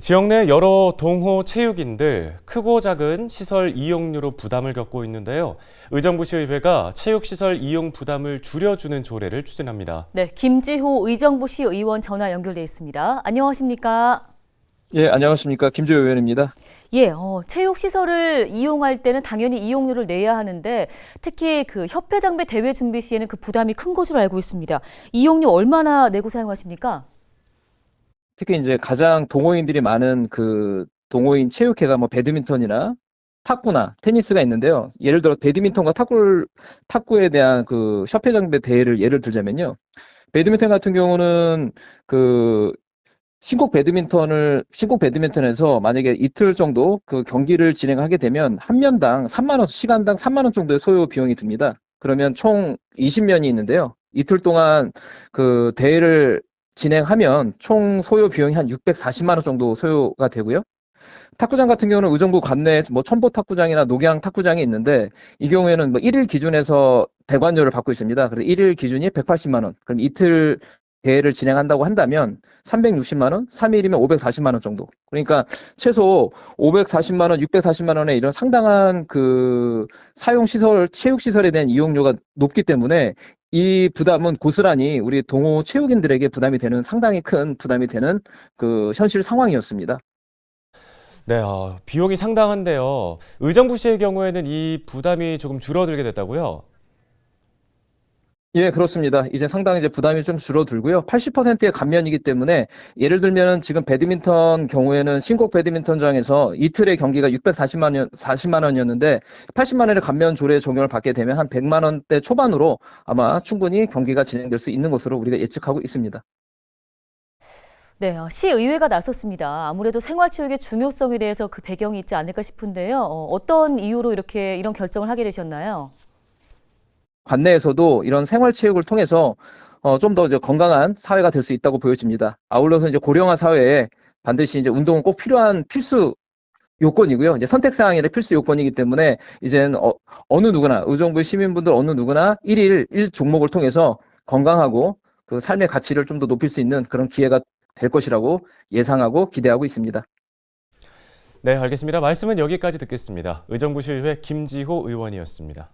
지역 내 여러 동호 체육인들 크고 작은 시설 이용료로 부담을 겪고 있는데요. 의정부시의회가 체육시설 이용 부담을 줄여주는 조례를 추진합니다. 네, 김지호 의정부시 의원 전화 연결돼 있습니다. 안녕하십니까? 예, 안녕하십니까. 김재호 의원입니다. 예, 어, 체육 시설을 이용할 때는 당연히 이용료를 내야 하는데 특히 그 협회 장배 대회 준비 시에는 그 부담이 큰 것으로 알고 있습니다. 이용료 얼마나 내고 사용하십니까? 특히 이제 가장 동호인들이 많은 그 동호인 체육회가 뭐 배드민턴이나 탁구나 테니스가 있는데요. 예를 들어 배드민턴과 탁구 탁구에 대한 그 협회장배 대회를 예를 들자면요. 배드민턴 같은 경우는 그 신곡 배드민턴을 신곡 배드민턴에서 만약에 이틀 정도 그 경기를 진행하게 되면 한 면당 3만 원, 시간당 3만 원 정도의 소요 비용이 듭니다. 그러면 총 20면이 있는데요. 이틀 동안 그 대회를 진행하면 총 소요 비용이 한 640만 원 정도 소요가 되고요. 탁구장 같은 경우는 의정부 관내에 뭐 첨보 탁구장이나 녹양 탁구장이 있는데 이 경우에는 뭐 1일 기준에서 대관료를 받고 있습니다. 그래서 1일 기준이 180만 원. 그럼 이틀 대회를 진행한다고 한다면 360만 원, 3일이면 540만 원 정도. 그러니까 최소 540만 원, 640만 원의 이런 상당한 그 사용 시설, 체육 시설에 대한 이용료가 높기 때문에 이 부담은 고스란히 우리 동호 체육인들에게 부담이 되는 상당히 큰 부담이 되는 그 현실 상황이었습니다. 네, 어, 비용이 상당한데요. 의정부 시의 경우에는 이 부담이 조금 줄어들게 됐다고요? 예, 그렇습니다. 이제 상당히 이제 부담이 좀 줄어들고요. 80%의 감면이기 때문에 예를 들면은 지금 배드민턴 경우에는 신곡 배드민턴장에서 이틀의 경기가 640만 원, 40만 원이었는데 80만 원의 감면 조례 적용을 받게 되면 한 100만 원대 초반으로 아마 충분히 경기가 진행될 수 있는 것으로 우리가 예측하고 있습니다. 네, 어, 시의회가 나섰습니다. 아무래도 생활체육의 중요성에 대해서 그 배경이 있지 않을까 싶은데요. 어, 어떤 이유로 이렇게 이런 결정을 하게 되셨나요? 관내에서도 이런 생활체육을 통해서 어, 좀 더 이제 건강한 사회가 될 수 있다고 보여집니다. 아울러서 이제 고령화 사회에 반드시 이제 운동은 꼭 필요한 필수 요건이고요. 이제 선택 사항이 필수 요건이기 때문에 이제는 어, 어느 누구나 의정부 시민분들 어느 누구나 1일 1 종목을 통해서 건강하고 그 삶의 가치를 좀 더 높일 수 있는 그런 기회가 될 것이라고 예상하고 기대하고 있습니다. 네, 알겠습니다. 말씀은 여기까지 듣겠습니다. 의정부시의회 김지호 의원이었습니다.